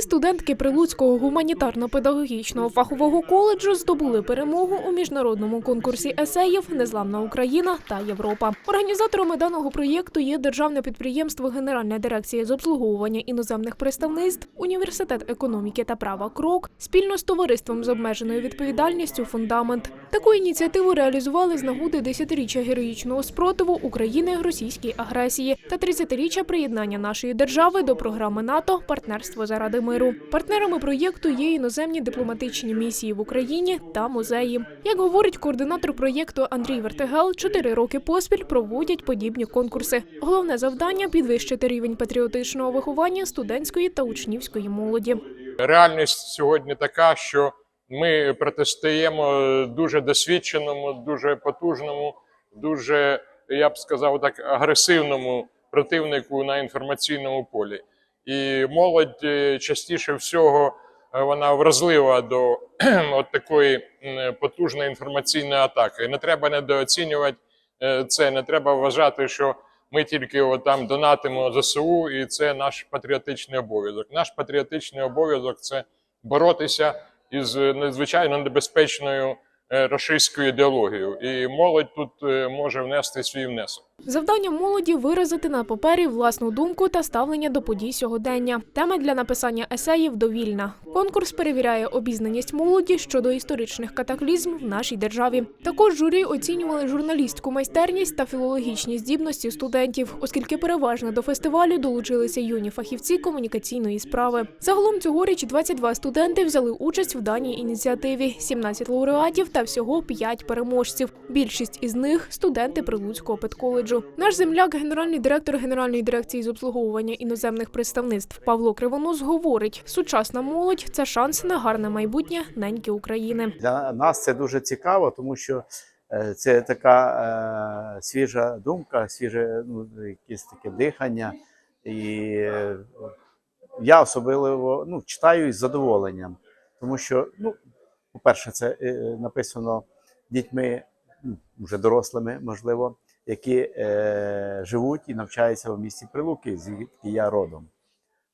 Студентки Прилуцького гуманітарно-педагогічного фахового коледжу здобули перемогу у міжнародному конкурсі есеїв Незламна Україна та Європа. Організаторами даного проєкту є державне підприємство Генеральна дирекція з обслуговування іноземних представництв, університет економіки та права Крок спільно з товариством з обмеженою відповідальністю Фундамент. Таку ініціативу реалізували з нагоди 10-річчя героїчного спротиву України російській агресії та 30-річчя приєднання нашої держави до програми НАТО Партнерство заради миру. Партнерами проєкту є іноземні дипломатичні місії в Україні та музеї. Як говорить координатор проєкту Андрій Вертегел, чотири роки поспіль проводять подібні конкурси. Головне завдання підвищити рівень патріотичного виховання студентської та учнівської молоді. реальність сьогодні така, що ми протистоїмо дуже досвідченому, дуже потужному, дуже я б сказав так, агресивному противнику на інформаційному полі. І молодь е, частіше всього е, вона вразлива до от такої потужної інформаційної атаки. Не треба недооцінювати е, це, не треба вважати, що ми тільки от там донатимо ЗСУ, і це наш патріотичний обов'язок. Наш патріотичний обов'язок це боротися із надзвичайно небезпечною е, рашистською ідеологією. І молодь тут е, може внести свій внесок. Завдання молоді виразити на папері власну думку та ставлення до подій сьогодення. Тема для написання есеїв довільна. Конкурс перевіряє обізнаність молоді щодо історичних катаклізм в нашій державі. Також журі оцінювали журналістську майстерність та філологічні здібності студентів, оскільки переважно до фестивалю долучилися юні фахівці комунікаційної справи. Загалом цьогоріч 22 студенти взяли участь в даній ініціативі, 17 лауреатів та всього 5 переможців. Більшість із них студенти Прилуцького педколеджу. Наш земляк, генеральний директор Генеральної дирекції з обслуговування іноземних представництв Павло Кривонос говорить: сучасна молодь це шанс на гарне майбутнє неньки України. Для нас це дуже цікаво, тому що е, це така е, свіжа думка, свіже ну, якесь таке дихання. І е, я особливо ну, читаю із задоволенням, тому що, ну, по-перше, це е, написано дітьми, вже дорослими, можливо, які е, живуть і навчаються в місті Прилуки, звідки я родом.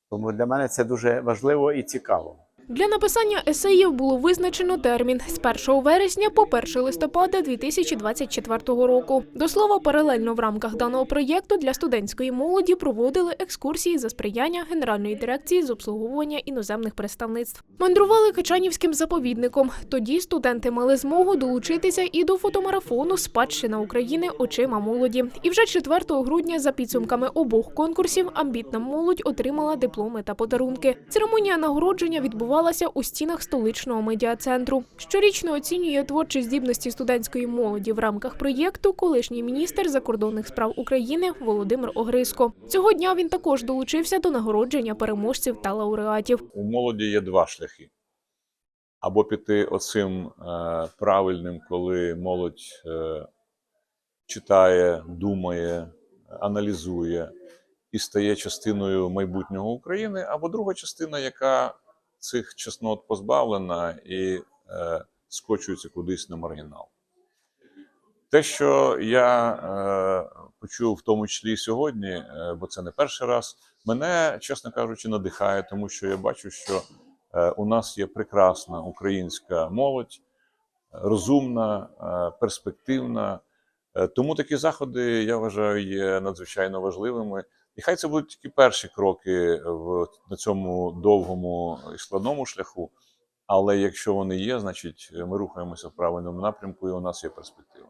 Тому для мене це дуже важливо і цікаво. Для написання есеїв було визначено термін з 1 вересня по 1 листопада 2024 року. До слова, паралельно в рамках даного проєкту для студентської молоді проводили екскурсії за сприяння Генеральної дирекції з обслуговування іноземних представництв. Мандрували Качанівським заповідником. Тоді студенти мали змогу долучитися і до фотомарафону Спадщина України очима молоді. І вже 4 грудня за підсумками обох конкурсів амбітна молодь отримала дипломи та подарунки. Церемонія нагородження відбувалася у стінах столичного медіа-центру. Щорічно оцінює творчі здібності студентської молоді в рамках проєкту колишній міністр закордонних справ України Володимир Огриско. Цього дня він також долучився до нагородження переможців та лауреатів. у молоді є два шляхи. Або піти оцим е, правильним, коли молодь е, читає, думає, аналізує і стає частиною майбутнього України, або друга частина, яка цих чеснот позбавлена і е, скочується кудись на маргінал. Те, що я е, почув в тому числі сьогодні, е, бо це не перший раз, мене, чесно кажучи, надихає, тому що я бачу, що е, у нас є прекрасна українська молодь, розумна, е, перспективна. Е, Тому такі заходи, я вважаю, є надзвичайно важливими. І хай це будуть тільки перші кроки в, на цьому довгому і складному шляху. Але якщо вони є, значить ми рухаємося в правильному напрямку, і у нас є перспектива.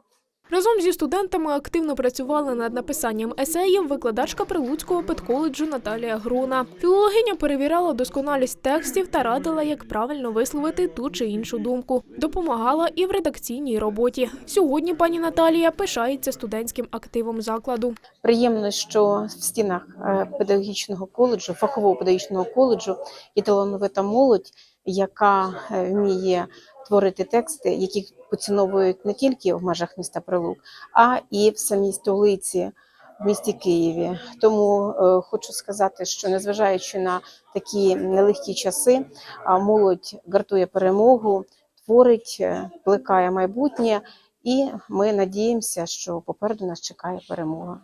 Разом зі студентами активно працювали над написанням есеїв викладачка Прилуцького педколеджу Наталія Грона. Філологиня перевіряла досконалість текстів та радила, як правильно висловити ту чи іншу думку. Допомагала і в редакційній роботі. Сьогодні пані Наталія пишається студентським активом закладу. Приємно, що в стінах е, педагогічного коледжу, фахового педагогічного коледжу є талановита молодь, яка е, вміє творити тексти, які поціновують не тільки в межах міста Прилук, а і в самій столиці. В місті Києві тому е, хочу сказати, що незважаючи на такі нелегкі часи, а молодь гартує перемогу, творить, е, плекає майбутнє, і ми надіємося, що попереду нас чекає перемога.